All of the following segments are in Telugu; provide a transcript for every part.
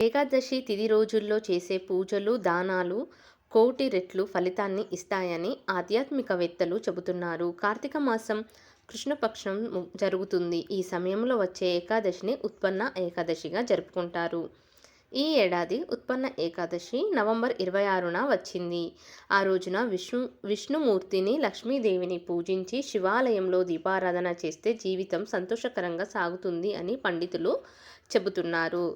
ఏకాదశి తిది రోజుల్లో చేసే పూజలు దానాలు కోటి రెట్లు ఫలితాన్ని ఇస్తాయని ఆధ్యాత్మికవేత్తలు చెబుతున్నారు. కార్తీక మాసం కృష్ణపక్షం జరుగుతుంది. ఈ సమయంలో వచ్చే ఏకాదశిని ఉత్పన్న ఏకాదశిగా జరుపుకుంటారు. ఈ ఏడాది ఉత్పన్న ఏకాదశి నవంబర్ ఇరవై ఆరున వచ్చింది. ఆ రోజున విష్ణు విష్ణుమూర్తిని లక్ష్మీదేవిని పూజించి శివాలయంలో దీపారాధన చేస్తే జీవితం సంతోషకరంగా సాగుతుంది అని పండితులు చెబుతున్నారు.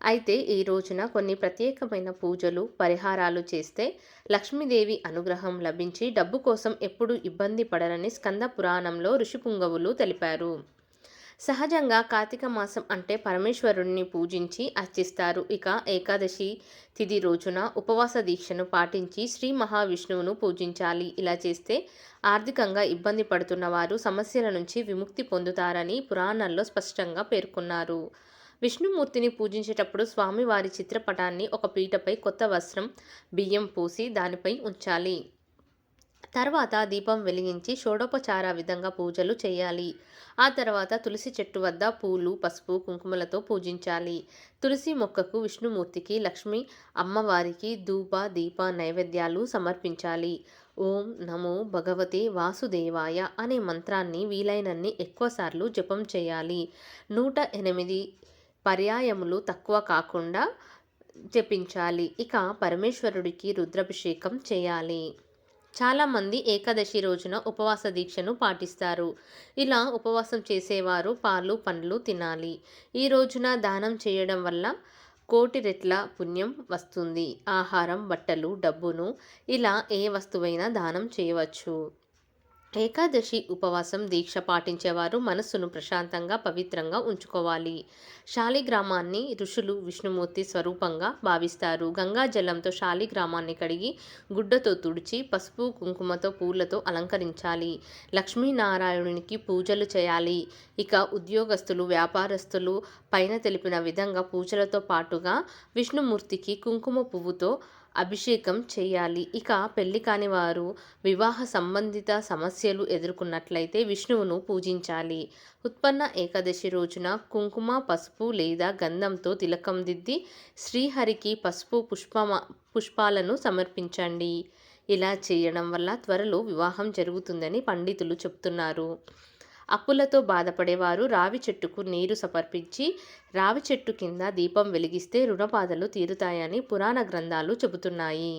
అయితే ఈ రోజున కొన్ని ప్రత్యేకమైన పూజలు పరిహారాలు చేస్తే లక్ష్మీదేవి అనుగ్రహం లభించి డబ్బు కోసం ఎప్పుడు ఇబ్బంది పడరని స్కంద పురాణంలో ఋషిపుంగవులు తెలిపారు. సహజంగా కార్తీక మాసం అంటే పరమేశ్వరుణ్ణి పూజించి అర్చిస్తారు. ఇక ఏకాదశి తిథి రోజున ఉపవాస దీక్షను పాటించి శ్రీ మహావిష్ణువును పూజించాలి. ఇలా చేస్తే ఆర్థికంగా ఇబ్బంది పడుతున్న వారు సమస్యల నుంచి విముక్తి పొందుతారని పురాణాల్లో స్పష్టంగా పేర్కొన్నారు. విష్ణుమూర్తిని పూజించేటప్పుడు స్వామివారి చిత్రపటాన్ని ఒక పీటపై కొత్త వస్త్రం బియ్యం పూసి దానిపై ఉంచాలి. తర్వాత దీపం వెలిగించి షోడోపచార విధంగా పూజలు చేయాలి. ఆ తర్వాత తులసి చెట్టు వద్ద పూలు పసుపు కుంకుమలతో పూజించాలి. తులసి మొక్కకు విష్ణుమూర్తికి లక్ష్మి అమ్మవారికి ధూప దీప నైవేద్యాలు సమర్పించాలి. ఓం నమో భగవతే వాసుదేవాయ అనే మంత్రాన్ని వీలైనన్ని ఎక్కువసార్లు జపం చేయాలి. నూట ఎనిమిది పర్యాయములు తక్కువ కాకుండా జపించాలి. ఇక పరమేశ్వరుడికి రుద్రాభిషేకం చేయాలి. చాలామంది ఏకాదశి రోజున ఉపవాస దీక్షను పాటిస్తారు. ఇలా ఉపవాసం చేసేవారు పాలు పండ్లు తినాలి. ఈ రోజున దానం చేయడం వల్ల కోటి రెట్ల పుణ్యం వస్తుంది. ఆహారం బట్టలు డబ్బును ఇలా ఏ వస్తువైనా దానం చేయవచ్చు. ఏకాదశి ఉపవాసం దీక్ష పాటించేవారు మనస్సును ప్రశాంతంగా పవిత్రంగా ఉంచుకోవాలి. శాలిగ్రామాన్ని ఋషులు విష్ణుమూర్తి స్వరూపంగా భావిస్తారు. గంగా జలంతో శాలిగ్రామాన్ని కడిగి గుడ్డతో తుడిచి పసుపు కుంకుమతో పూలతో అలంకరించాలి. లక్ష్మీనారాయణునికి పూజలు చేయాలి. ఇక ఉద్యోగస్తులు వ్యాపారస్తులు పైన తెలిపిన విధంగా పూజలతో పాటుగా విష్ణుమూర్తికి కుంకుమ పువ్వుతో అభిషేకం చేయాలి. ఇక పెళ్ళి కాని వారు వివాహ సంబంధిత సమస్యలు ఎదుర్కొన్నట్లయితే విష్ణువును పూజించాలి. ఉత్పన్న ఏకాదశి రోజున కుంకుమ పసుపు లేదా గంధంతో తిలకం దిద్ది శ్రీహరికి పసుపు పుష్పమ పుష్పాలను సమర్పించండి. ఇలా చేయడం వల్ల త్వరలో వివాహం జరుగుతుందని పండితులు చెప్తున్నారు. అప్పులతో బాధపడేవారు. రావి చెట్టుకు నీరు సమర్పించి రావి చెట్టు కింద దీపం వెలిగిస్తే రుణబాధలు తీరుతాయని పురాణ గ్రంథాలు చెబుతున్నాయి.